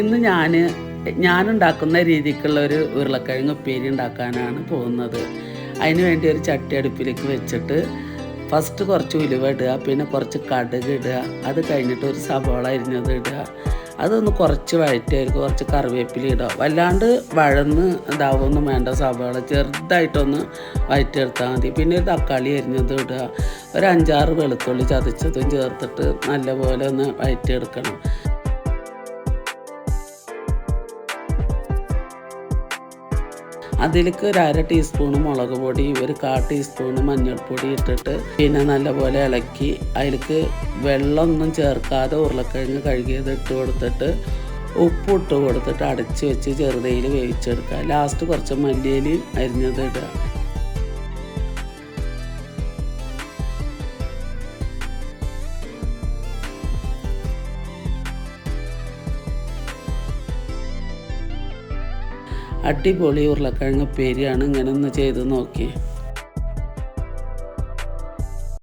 ഇന്ന് ഞാൻ ഞാനുണ്ടാക്കുന്ന രീതിക്കുള്ള ഒരു ഉരുളക്കിഴങ്ങ് ഉപ്പേരി ഉണ്ടാക്കാനാണ് പോകുന്നത്. അതിന് വേണ്ടി ഒരു ചട്ടി അടുപ്പിലേക്ക് വെച്ചിട്ട് ഫസ്റ്റ് കുറച്ച് ഉലുവ ഇടുക പിന്നെ കുറച്ച് കടുക് ഇടുക അത് കഴിഞ്ഞിട്ട് ഒരു സവാള അരിഞ്ഞത് ഇടുക. അതൊന്ന് കുറച്ച് വഴറ്റിയായിരിക്കും കുറച്ച് കറിവേപ്പില ഇടുക. വല്ലാണ്ട് വഴന്ന് ഇതാവൊന്നും വേണ്ട സവാള ചെറുതായിട്ടൊന്ന് വഴറ്റിയെടുത്താൽ മതി. പിന്നെ ഒരു തക്കാളി അരിഞ്ഞത് ഇടുക. ഒരു അഞ്ചാറ് വെളുത്തുള്ളി ചതച്ചതും ചേർത്തിട്ട് നല്ലപോലെ ഒന്ന് വഴറ്റിയെടുക്കണം. അതിലേക്ക് ഒരു അര ടീസ്പൂൺ മുളക് പൊടി ഒരു കാ ടീസ്പൂൺ മഞ്ഞൾപ്പൊടി ഇട്ടിട്ട് പിന്നെ നല്ലപോലെ ഇളക്കി അതിലേക്ക് വെള്ളമൊന്നും ചേർക്കാതെ ഉരുളക്കിഴങ്ങ് കഴുകിയത് ഇട്ട് കൊടുത്തിട്ട് ഉപ്പ് ഇട്ട് കൊടുത്തിട്ട് അടച്ച് വെച്ച് ചെറുതയിൽ വേവിച്ചെടുക്കുക. ലാസ്റ്റ് കുറച്ച് മല്ലിയിലയും അരിഞ്ഞത് ഇടുക. അടിപൊളി ഉരുളക്കിഴങ്ങ് പേരിയാണ് ഇങ്ങനെ ഒന്ന് ചെയ്ത് നോക്കി.